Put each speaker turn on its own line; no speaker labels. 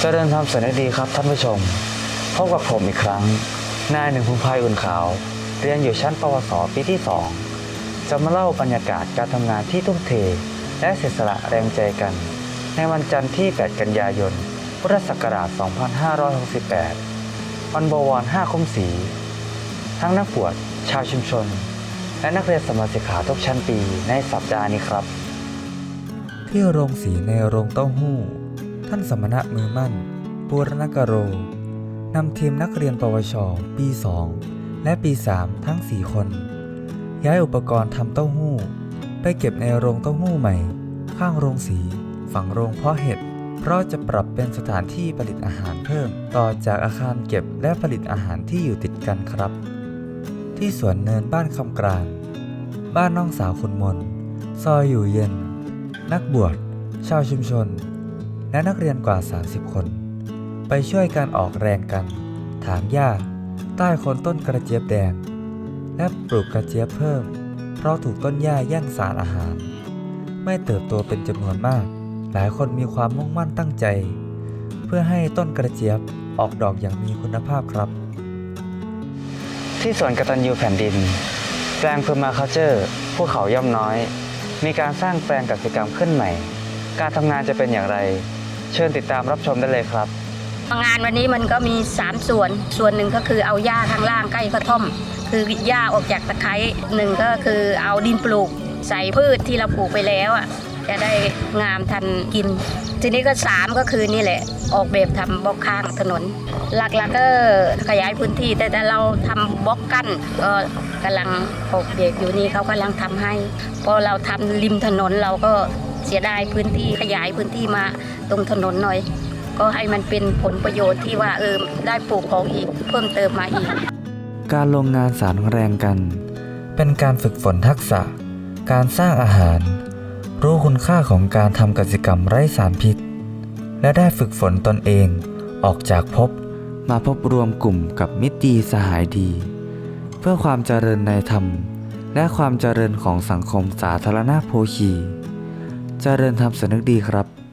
เจริญธรรมสวัสดีครับท่านผู้ชม พบกับผมอีกครั้ง นายหนึ่งพงพายอุ่นขาว เรียนอยู่ชั้นปวสปีที่ 2 จะมาเล่าบรรยากาศการทำงานที่ทุ่มเท และเสียสละแรงใจกัน ในวันจันทร์ที่ 8 กันยายน พุทธศักราช 2568 วันบวร 5 คมศรีทั้งนักบวชชาวชุมชน และนักเรียนสมาชิกขาทุกชั้นปีในสัปดาห์นี้ครับ
ที่โรงสีในโรงเต้าหู้ ท่านสมณะมือมั่นบูรณกโรนำทีมนักเรียนปวช ปี 2 และปี 3 ทั้ง 4 คน ย้ายอุปกรณ์ทำเต้าหู้ ไปเก็บในโรงเต้าหู้ใหม่ ข้างโรงสี ฝั่งโรงเพาะเห็ด เพราะจะปรับเป็นสถานที่ผลิตอาหารเพิ่ม ต่อจากอาคารเก็บและผลิตอาหารที่อยู่ติดกันครับ ที่สวนเนินบ้านคำกลาง บ้านน้องสาวคุณมน ซอยอยู่เย็น นักบวช ชาวชุมชน และนักเรียนกว่า 30 คน ไปช่วยการออกแรงกัน ถางหญ้า ใต้โคนต้นกระเจี๊ยบแดง และปลูกกระเจี๊ยบเพิ่ม เพราะถูกต้นหญ้าแย่งสารอาหาร ไม่เติบโตเป็นจำนวนมาก หลายคนมีความมุ่งมั่นตั้งใจ เพื่อให้ต้นกระเจี๊ยบออกดอกอย่างมีคุณภาพครับ
ที่สวนกตัญญูแผ่นดิน แปลงเพอร์มาคัลเจอร์ภูเขาย่อมน้อย มีการสร้างแปลงกสิกรรมขึ้นใหม่ การทำงานจะเป็นอย่างไร เชิญติดตามรับชมได้เลยครับ
งานวันนี้มันก็มี 3 ส่วน ส่วนหนึ่งก็คือเอาหญ้าข้างล่างใกล้กระท่อม คือหญ้าออกจากตะไคร้หนึ่งก็คือเอาดินปลูก ใส่พืชที่เราปลูกไปแล้วอะจะได้งามทันกิน ทีนี้ก็ 3 ก็คือนี่แหละ ออกแบบทำบล็อกข้างถนน หลักๆก็ขยายพื้นที่ แต่ถ้าเราทำบล็อกกั้นก็กำลังออกแบบอยู่นี่เขากำลังทำให้ พอเราทำริมถนนเราก็ เสียดายพื้นที่ขยายพื้นที่มาตรงถนนหน่อย ก็ให้มันเป็นผลประโยชน์ที่ว่าเออได้ปลูกของอีกเพิ่มเติมมาอีก
การลงงานสารแรงกัน เป็นการฝึกฝนทักษะ การสร้างอาหาร รู้คุณค่าของการทำกสิกรรมไร้สารพิษ และได้ฝึกฝนตนเองออกจากภพมาพบรวมกลุ่มกับมิตรดีสหายดี เพื่อความเจริญในธรรม และความเจริญของสังคมสาธารณโภคี เจริญธรรมสนึกดีครับ